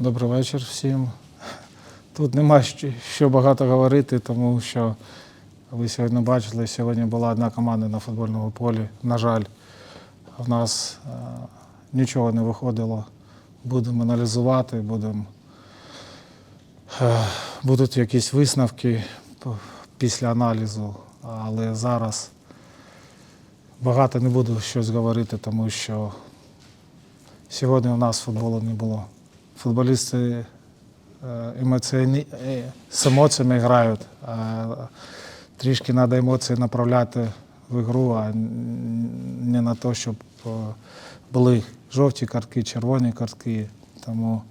Добрий вечір всім. Тут нема що- багато говорити, тому що ви сьогодні бачили, сьогодні була одна команда на футбольному полі. На жаль, в нас е, нічого не виходило. Будемо аналізувати, будемо, е, будуть якісь висновки після аналізу, але зараз багато не буду щось говорити, тому що сьогодні у нас футболу не було. Футболісти е, емоційні, е, з емоціями грають. А трішки треба емоції направляти в ігру, а не на те, щоб е, були жовті картки, червоні картки. Тому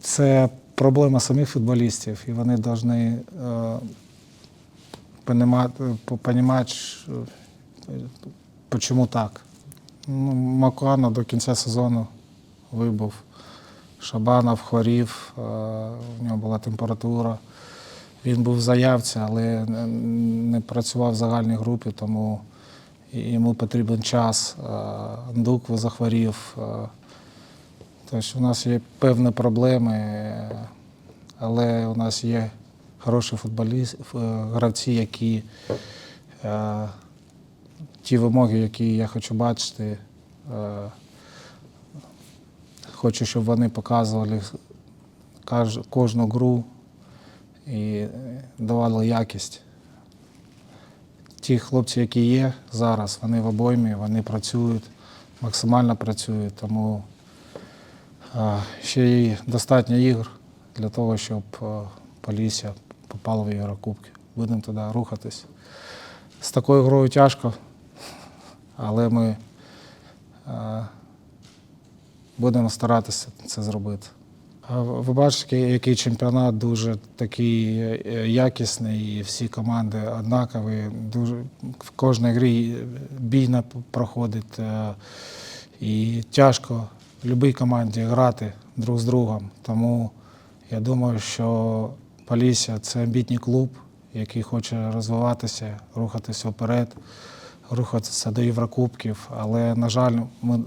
це проблема самих футболістів, і вони повинні розуміти, чому так. Ну, Макуана до кінця сезону вибув. Шабанов хворів, е, у нього була температура. Він був в заявці, але не- працював в загальній групі, тому йому потрібен час. Е, Ндуква захворів. е, Тобто у нас є певні проблеми, е, але у нас є хороші футболісти, гравці, які е, ті вимоги, які я хочу бачити. Хочу, щоб вони показували кожну гру і давали якість. Ті хлопці, які є зараз, вони в обоймі, вони працюють, максимально працюють, тому ще й достатньо ігор для того, щоб Полісся попало в Єврокубки. Будемо туди рухатись. З такою грою тяжко, але ми будемо старатися це зробити. Ви бачите, який чемпіонат дуже такий е, якісний, і всі команди однакові. Дуже в кожній грі бійно проходить. е, І тяжко будь-якій команді грати друг з другом. Тому я думаю, що Полісся це амбітний клуб, який хоче розвиватися, рухатися вперед, рухатися до Єврокубків. Але, на жаль, ми.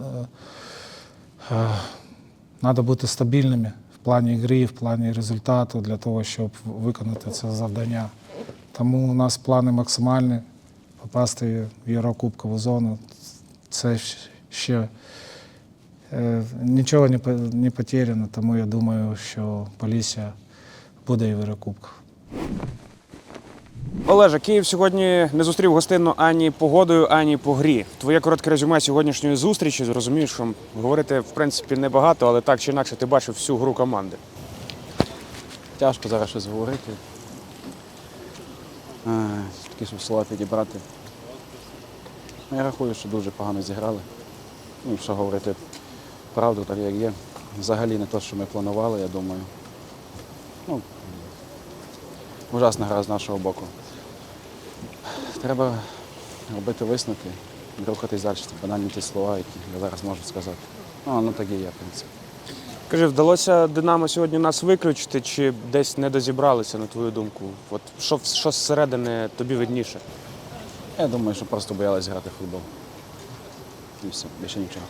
Треба бути стабільними в плані гри, в плані результату для того, щоб виконати це завдання. Тому у нас плани максимальні попасти в Єврокубкову зону. Це ще е, нічого не, по- не потеряно, тому я думаю, що Полісся буде в Олеже, Київ сьогодні не зустрів гостинно ані погодою, ані по грі. Твоє коротке резюме сьогоднішньої зустрічі. Зрозумію, що говорити в принципі небагато, але так чи інакше ти бачив всю гру команди. Тяжко зараз щось говорити. Е, Такі щоб слова підібрати. Ну, Я рахую, що дуже погано зіграли. Ну, якщо говорити правду, так як є. Взагалі не те, що ми планували, я думаю. Ну, ужасна гра з нашого боку. Треба робити висновки, рухатись далі. Це банальні ті слова, які я зараз можу сказати. Ну, ну так і є, в принципі. Кажи, вдалося Динамо сьогодні нас виключити, чи десь не дозібралися, на твою думку? От що, що зсередини тобі видніше? Я думаю, що просто боялись грати в футбол. І все, більше нічого.